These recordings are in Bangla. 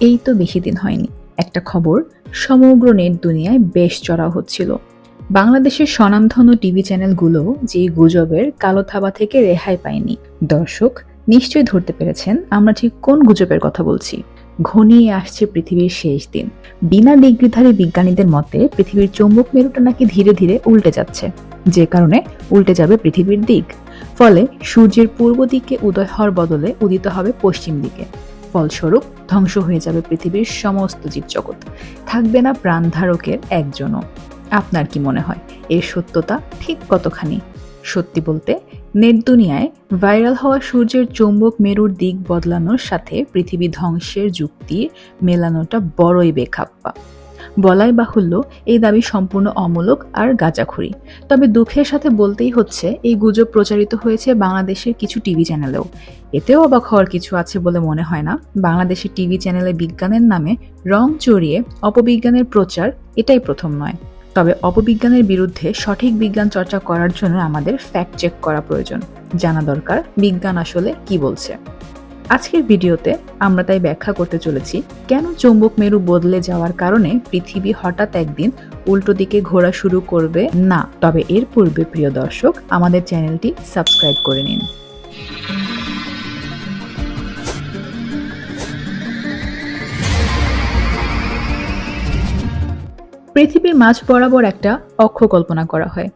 এই তো বেশি দিন হয়নি। একটা খবর, সমগ্র নেট দুনিয়ায় বেশ চড়া হচ্ছিল। বাংলাদেশের স্বনামধন্য টিভি চ্যানেলগুলো যে গুজবের কালো থাবা থেকে রেহাই পায়নি। দর্শক নিশ্চয়ই ধরতে পেরেছেন আমরা ঠিক কোন গুজবের কথা বলছি। ঘনিয়ে আসছে পৃথিবীর শেষ দিন। বিনা ডিগ্রিধারী বিজ্ঞানীদের মতে পৃথিবীর চৌম্বক মেরুটা নাকি ধীরে ধীরে উল্টে যাচ্ছে। যে কারণে উল্টে যাবে পৃথিবীর দিক। ফলে সূর্যের পূর্ব দিকে উদয় হওয়ার বদলে উদিত হবে পশ্চিম দিকে। ফলস্বরূপ ধ্বংস হয়ে যাবে পৃথিবীর সমস্ত জীবজগৎ। থাকবে না প্রাণধারকের একজনও। আপনার কি মনে হয়? এর সত্যতা ঠিক কতখানি? সত্যি বলতে নেট দুনিয়ায় ভাইরাল হওয়া সূর্যের চৌম্বক মেরুর দিক বদলানোর সাথে পৃথিবী ধ্বংসের যুক্তি মেলানোটা বড়ই বেখাপ্পা। বলাই বাহুল্য এই দাবি সম্পূর্ণ অমূলক আর গাঁজাখুরি। তবে দুঃখের সাথে বলতেই হচ্ছে, এই গুজব প্রচারিত হয়েছে বাংলাদেশের কিছু টিভি চ্যানেলেও। এতেও অবাক হওয়ার কিছু আছে বলে মনে হয় না। বাংলাদেশের টিভি চ্যানেলে বিজ্ঞানের নামে রং চড়িয়ে অপবিজ্ঞানের প্রচার এটাই প্রথম নয়। তবে অপবিজ্ঞানের বিরুদ্ধে সঠিক বিজ্ঞান চর্চা করার জন্য আমাদের ফ্যাক্ট চেক করা প্রয়োজন। জানা দরকার বিজ্ঞান আসলে কি বলছে। আজকের ভিডিওতে আমরা তাই ব্যাখ্যা করতে চলেছি, কেন চৌম্বক মেরু বদলে যাওয়ার কারণে পৃথিবী হঠাৎ একদিন উল্টো দিকে ঘোরা শুরু করবে? না। তবে এর পূর্বে, প্রিয় দর্শক, আমাদের চ্যানেলটি সাবস্ক্রাইব করে নিন। পৃথিবীর মাঝ বরাবর একটা অক্ষ কল্পনা করা হয়।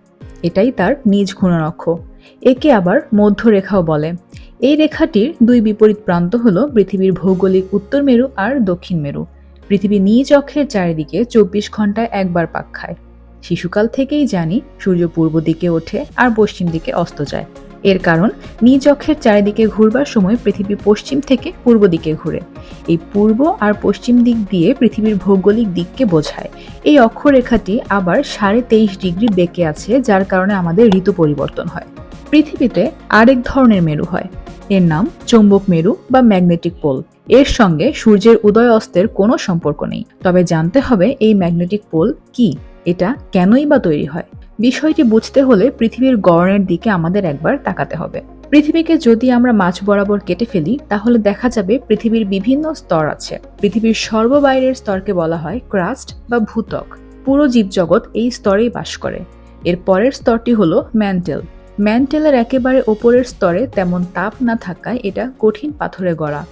এটাই তার নিজ ঘূর্ণন অক্ষ। একে আবার মধ্যরেখাও বলে। এই রেখাটির দুই বিপরীত প্রান্ত হল পৃথিবীর ভৌগোলিক উত্তর মেরু আর দক্ষিণ মেরু। পৃথিবী নিজ অক্ষের চারিদিকে চব্বিশ ঘন্টায় একবার পাক খায়। শিশুকাল থেকেই জানি সূর্য পূর্ব দিকে ওঠে আর পশ্চিম দিকে অস্ত যায়। এর কারণ, নিজ অক্ষের চারিদিকে ঘুরবার সময় পৃথিবী পশ্চিম থেকে পূর্ব দিকে ঘুরে। এই পূর্ব আর পশ্চিম দিক দিয়ে পৃথিবীর ভৌগোলিক দিককে বোঝায়। এই অক্ষরেখাটি আবার সাড়ে তেইশ ডিগ্রি বেঁকে আছে, যার কারণে আমাদের ঋতু পরিবর্তন হয়। পৃথিবীতে আরেক ধরনের মেরু হয়। এর নাম চৌম্বক মেরু বা ম্যাগনেটিক পোল। এর সঙ্গে সূর্যের উদয় অস্তের কোনো সম্পর্ক নেই। তবে জানতে হবে এই ম্যাগনেটিক পোল কি? এটা কেনই বা তৈরি হয়? বিষয়টি বুঝতে হলে পৃথিবীর গড়নের দিকে আমাদের একবার তাকাতে হবে। পৃথিবীকে যদি আমরা মাছ বরাবর কেটে ফেলি, তাহলে দেখা যাবে পৃথিবীর বিভিন্ন স্তর আছে। পৃথিবীর সর্ববাইরের স্তরকে বলা হয় ক্রাস্ট বা ভূতক পুরো জীবজগৎ এই স্তরেই বাস করে। এর পরের স্তরটি হলো ম্যান্টেল। ম্যান্টেলের একেবারে ওপরের স্তরে তেমন তাপ না থাকায় এটা কঠিন পাথরে গড়া।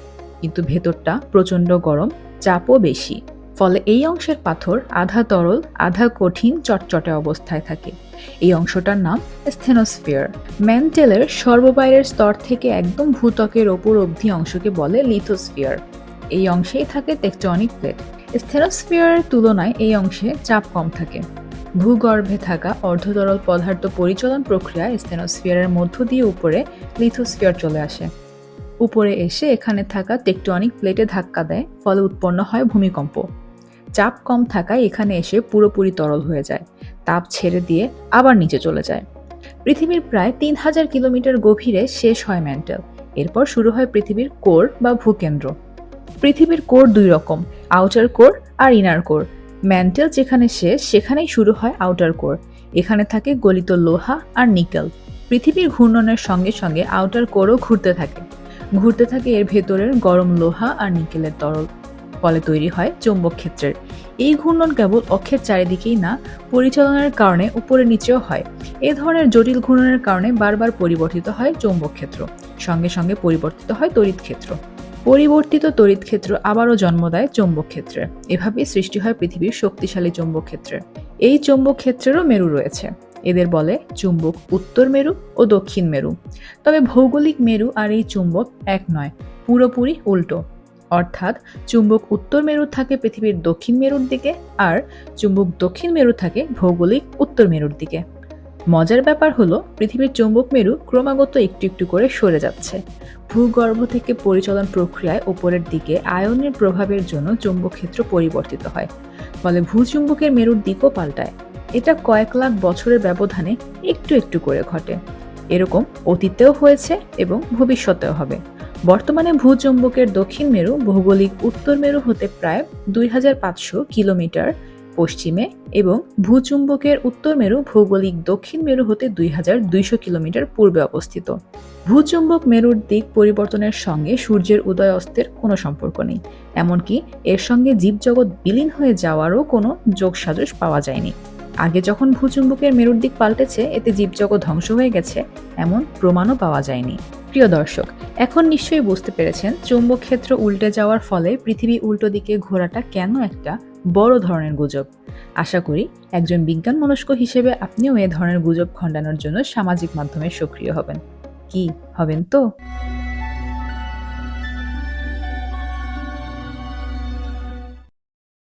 কিন্তু ভেতরটা প্রচণ্ড গরম, চাপও বেশি। ফলে এই অংশের পাথর আধা তরল, আধা কঠিন, চটচটে অবস্থায় থাকে। এই অংশটার নাম স্থেনোস্ফিয়ার। ম্যান্টেলের সর্ববাইরের স্তর থেকে একদম ভূতকের ওপর অবধি অংশকে বলে লিথোস্ফিয়ার। এই অংশেই থাকে টেকটনিক প্লেট। স্থেনোস্ফিয়ারের তুলনায় এই অংশে চাপ কম থাকে। ভূগর্ভে থাকা অর্ধতরল পদার্থ পরিচলন প্রক্রিয়ায় স্থেনোস্ফিয়ারের মধ্য দিয়ে উপরে লিথোস্ফিয়ার চলে আসে। উপরে এসে এখানে থাকা টেকটনিক প্লেটে ধাক্কা দেয়, ফলে উৎপন্ন হয় ভূমিকম্প। চাপ কম থাকায় এখানে এসে পুরোপুরি তরল হয়ে যায়। তাপ ছেড়ে দিয়ে আবার নিচে চলে যায়। পৃথিবীর প্রায় তিন হাজার কিলোমিটার গভীরে শেষ হয় ম্যান্টেল। এরপর শুরু হয় পৃথিবীর কোর বা ভূকেন্দ্র। পৃথিবীর কোর দুই রকম, আউটার কোর আর ইনার কোর। ম্যান্টেল যেখানে শেষ সেখানেই শুরু হয় আউটার কোর এখানে থাকে গলিত লোহা আর নিকেল। পৃথিবীর ঘূর্ণনের সঙ্গে সঙ্গে আউটার কোরও ঘুরতে থাকে। ঘুরতে থাকে এর ভেতরের গরম লোহা আর নিকেলের তরল। ফলে তৈরি হয় চৌম্বক ক্ষেত্রের। এই ঘূর্ণন কেবল অক্ষের চারিদিকেই না, পরিচালনার কারণে উপরে নিচেও হয়। এ ধরনের জটিল ঘূর্ণনের কারণে বারবার পরিবর্তিত হয় চৌম্বক ক্ষেত্র। সঙ্গে সঙ্গে পরিবর্তিত হয় তড়িৎ ক্ষেত্র। পরিবর্তিত তড়িৎ ক্ষেত্র আবারও জন্ম দেয় চৌম্বক ক্ষেত্রে এভাবেই সৃষ্টি হয় পৃথিবীর শক্তিশালী চৌম্বক ক্ষেত্রে এই চৌম্বক ক্ষেত্রেরও মেরু রয়েছে। এদের বলে চুম্বক উত্তর মেরু ও দক্ষিণ মেরু। তবে ভৌগোলিক মেরু আর এই চুম্বক এক নয়, পুরোপুরি উল্টো। অর্থাৎ চুম্বক উত্তর মেরু থাকে পৃথিবীর দক্ষিণ মেরুর দিকে আর চুম্বক দক্ষিণ মেরু থাকে ভৌগোলিক উত্তর মেরুর দিকে। মজার ব্যাপার হলো, পৃথিবীর চৌম্বক মেরু ক্রমাগত একটু একটু করে সরে যাচ্ছে। ভূগর্ভ থেকে পরিচলন প্রক্রিয়ায় ওপরের দিকে আয়নের প্রভাবের জন্য চৌম্বক ক্ষেত্র পরিবর্তিত হয়, ফলে ভূচুম্বকের মেরুর দিকও পাল্টায়। এটা কয়েক লাখ বছরের ব্যবধানে একটু একটু করে ঘটে। এরকম অতীতেও হয়েছে এবং ভবিষ্যতেও হবে। বর্তমানে ভূচুম্বকের দক্ষিণ মেরু ভৌগোলিক উত্তর মেরু হতে প্রায় দুই হাজার পাঁচশো কিলোমিটার পশ্চিমে এবং ভূচুম্বকের উত্তর মেরু ভৌগোলিক দক্ষিণ মেরু হতে দুই হাজার দুইশো কিলোমিটার পূর্বে অবস্থিত। ভূচুম্বক মেরুর দিক পরিবর্তনের সঙ্গে সূর্যের উদয় অস্তের কোনো সম্পর্ক নেই, এমনকি এর সঙ্গে জীবজগৎ বিলীন হয়ে যাওয়ারও কোনো যোগসাজশ পাওয়া যায়নি। আগে যখন ভূচুম্বকের মেরুর দিক পাল্টেছে, এতে জীবজগৎ ধ্বংস হয়ে গেছে, এমন প্রমাণও পাওয়া যায়নি। প্রিয় দর্শক, এখন নিশ্চয়ই বুঝতে পেরেছেন, চৌম্বক ক্ষেত্র উল্টে যাওয়ার ফলে পৃথিবী উল্টো দিকে ঘোরাটা কেন একটা বড় ধরনের গুজব। আশা করি একজন বিজ্ঞান মনস্ক হিসেবে আপনিও এ ধরনের গুজব খণ্ডানোর জন্য সামাজিক মাধ্যমে সক্রিয় হবেন। কি, হবেন তো?